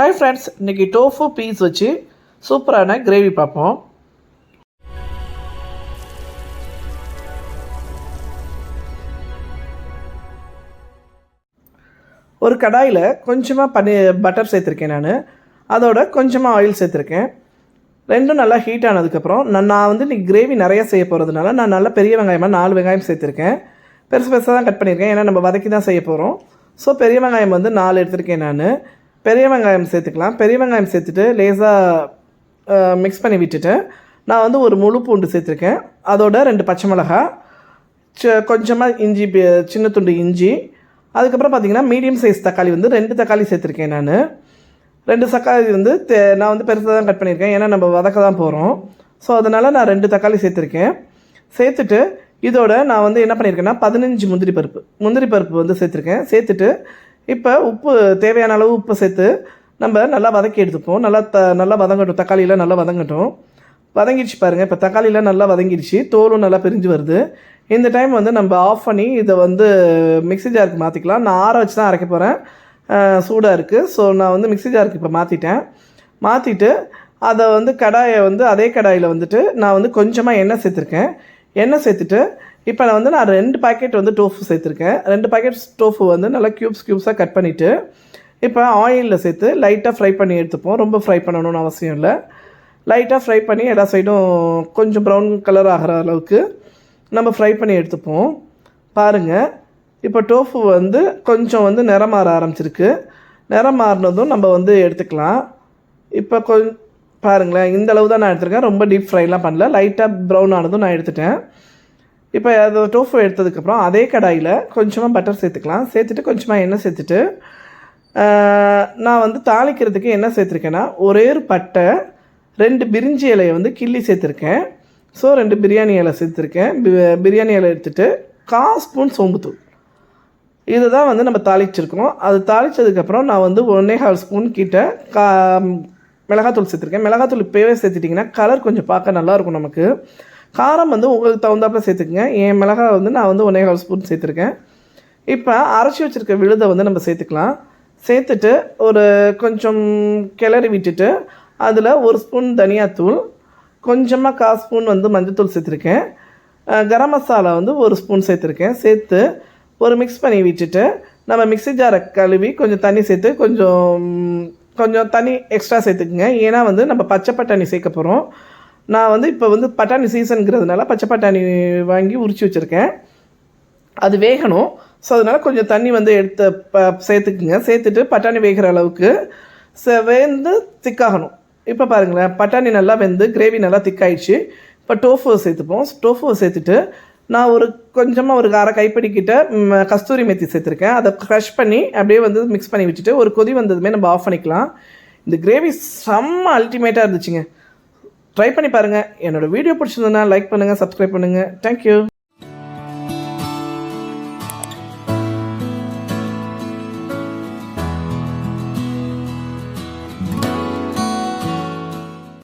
Hi friends இன்றைக்கி tofu piece வச்சு சூப்பரான கிரேவி பார்ப்போம். ஒரு கடாயில் கொஞ்சமாக பனி பட்டர் சேர்த்துருக்கேன் நான். அதோட கொஞ்சமாக ஆயில் சேர்த்துருக்கேன். ரெண்டும் நல்லா ஹீட் ஆனதுக்கப்புறம் நான் நான் வந்து இன்றைக்கி கிரேவி நிறைய செய்ய போகிறதுனால நான் நல்லா பெரிய வெங்காயமாக நாலு வெங்காயம் சேர்த்துருக்கேன். பெருசு பெருசாக தான் கட் பண்ணியிருக்கேன். ஏன்னா நம்ம வதக்கி தான் செய்ய போகிறோம் ஸோ பெரிய வெங்காயம் வந்து நாலு எடுத்திருக்கேன் நான். பெரிய வெங்காயம் சேர்த்துக்கலாம். பெரிய வெங்காயம் சேர்த்துட்டு லேசாக மிக்ஸ் பண்ணி விட்டுட்டு நான் வந்து ஒரு முழு பூண்டு சேர்த்துருக்கேன். அதோட ரெண்டு பச்சை மிளகா ச- கொஞ்சமாக இஞ்சி சின்ன துண்டு இஞ்சி. அதுக்கப்புறம் பார்த்தீங்கன்னா மீடியம் சைஸ் தக்காளி வந்து ரெண்டு தக்காளி சேர்த்துருக்கேன் நான். ரெண்டு தக்காளி வந்து தே- நான் வந்து பெருசாக தான் கட் பண்ணியிருக்கேன். ஏன்னா நம்ம வதக்க தான் போகிறோம் ஸோ அதனால் நான் ரெண்டு தக்காளி சேர்த்துருக்கேன். சேர்த்துட்டு இதோட நான் வந்து என்ன பண்ணியிருக்கேன்னா பதினஞ்சு முந்திரி பருப்பு முந்திரி பருப்பு வந்து சேர்த்துருக்கேன். சேர்த்துட்டு இப்போ உப்பு தேவையான அளவு உப்பு சேர்த்து நம்ம நல்லா வதக்கி எடுத்துப்போம். நல்லா த நல்லா வதங்கட்டும். தக்காளியில் நல்லா வதங்கட்டும். வதங்கிடுச்சு பாருங்கள் இப்போ தக்காளியில் நல்லா வதங்கிடுச்சு. தோலும் நல்லா பிரிஞ்சு வருது. இந்த டைம் வந்து நம்ம ஆஃப் பண்ணி இதை வந்து மிக்ஸி ஜாருக்கு மாற்றிக்கலாம் நான் ஆற வச்சு தான் அரைக்க போகிறேன் சூடாக இருக்குது ஸோ நான் வந்து மிக்ஸி ஜாருக்கு இப்போ மாற்றிட்டேன் மாற்றிட்டு அதை வந்து கடாயை வந்து அதே கடாயில் வந்துட்டு நான் வந்து கொஞ்சமாக எண்ணெய் சேர்த்துருக்கேன். எண்ணெய் சேர்த்துட்டு இப்போ நான் வந்து நான் ரெண்டு பாக்கெட் வந்து டோஃபு சேர்த்துருக்கேன். ரெண்டு பாக்கெட் டோஃபு வந்து நல்லா க்யூப்ஸ் க்யூப்ஸாக கட் பண்ணிவிட்டு இப்போ ஆயிலில் சேர்த்து லைட்டாக ஃப்ரை பண்ணி எடுத்துப்போம். ரொம்ப ஃப்ரை பண்ணணும்னு அவசியம் இல்லை. லைட்டாக ஃப்ரை பண்ணி எல்லா சைடும் கொஞ்சம் ப்ரௌன் கலர் ஆகிற அளவுக்கு நம்ம ஃப்ரை பண்ணி எடுத்துப்போம். பாருங்கள் இப்போ டோஃபு வந்து கொஞ்சம் வந்து நிறம் மாற ஆரம்பிச்சிருக்கு. நிறம் மாறினதும் நம்ம வந்து எடுத்துக்கலாம். இப்போ கொஞ்சம் பாருங்களேன். இந்த அளவு தான் நான் எடுத்திருக்கேன். ரொம்ப டீப் ஃப்ரைலாம் பண்ணல. லைட்டாக ப்ரௌன் ஆனதும் நான் எடுத்துட்டேன். இப்போ அது டோஃபு எடுத்ததுக்கப்புறம் அதே கடாயில் கொஞ்சமாக பட்டர் சேர்த்துக்கலாம். சேர்த்துட்டு கொஞ்சமாக எண்ணெய் சேர்த்துட்டு நான் வந்து தாளிக்கிறதுக்கு என்ன சேர்த்துருக்கேன்னா ஒரே ஒரு பட்டை ரெண்டு பிரிஞ்சி இலையை வந்து கிள்ளி சேர்த்துருக்கேன். ஸோ ரெண்டு பிரியாணி இலை சேர்த்துருக்கேன். பிரியாணி இலை எடுத்துகிட்டு கால் ஸ்பூன் சோம்புத்தூள். இதுதான் வந்து நம்ம தாளிச்சிருக்கோம் அது தாளித்ததுக்கப்புறம் நான் வந்து ஒன்றே கால் ஸ்பூன் கிட்ட கா மிளகாத்தூள் சேர்த்துருக்கேன். மிளகாத்தூள் இப்போவே சேர்த்துட்டிங்கன்னா கலர் கொஞ்சம் பார்க்க நல்லாயிருக்கும் நமக்கு. காரம் வந்து உங்களுக்கு தகுந்தாப்பில் சேர்த்துக்குங்க. என் மிளகாய் வந்து நான் வந்து ஒன்றே கால் ஸ்பூன் சேர்த்துருக்கேன். இப்போ அரைச்சி வச்சுருக்க விழுதை வந்து நம்ம சேர்த்துக்கலாம். சேர்த்துட்டு ஒரு கொஞ்சம் கிளறி விட்டுட்டு அதில் ஒரு ஸ்பூன் தனியாத்தூள் கொஞ்சமாக கால் ஸ்பூன் வந்து மஞ்சத்தூள் சேர்த்துருக்கேன். கரம் மசாலா வந்து ஒரு ஸ்பூன் சேர்த்துருக்கேன். சேர்த்து ஒரு மிக்ஸ் பண்ணி விட்டுட்டு நம்ம மிக்ஸி ஜாரை கழுவி கொஞ்சம் தண்ணி சேர்த்து கொஞ்சம் கொஞ்சம் தண்ணி எக்ஸ்ட்ரா சேர்த்துக்குங்க. ஏன்னா வந்து நம்ம பச்சை பட்டாணி சேர்க்க போகிறோம் நான் வந்து இப்போ வந்து பட்டாணி சீசனுங்கிறதுனால பச்சை பட்டாணி வாங்கி உரிச்சு வச்சுருக்கேன். அது வேகணும். ஸோ அதனால் கொஞ்சம் தண்ணி வந்து எடுத்து ப சேர்த்துக்குங்க. சேர்த்துட்டு பட்டாணி வேகிற அளவுக்கு ச வெந்து திக்காகணும். இப்போ பாருங்களேன் பட்டாணி நல்லா வெந்து கிரேவி நல்லா திக்காயிடுச்சு. இப்போ டோஃபுவை சேர்த்துப்போம். டோஃபுவை சேர்த்துட்டு நான் ஒரு கொஞ்சமாக ஒரு அரை கைப்பிடிக்கிட்ட கஸ்தூரி மெத்தி சேர்த்துருக்கேன். அதை க்ரஷ் பண்ணி அப்படியே வந்து மிக்ஸ் பண்ணி வச்சுட்டு ஒரு கொதி வந்ததுமே நம்ம ஆஃப் பண்ணிக்கலாம். இந்த கிரேவி செம்ம அல்டிமேட்டாக இருந்துச்சுங்க. ட்ரை பண்ணி பாருங்கள் என்னோடய வீடியோ பிடிச்சிருந்ததுன்னா லைக் பண்ணுங்கள் சப்ஸ்கிரைப் பண்ணுங்கள் தேங்க்யூ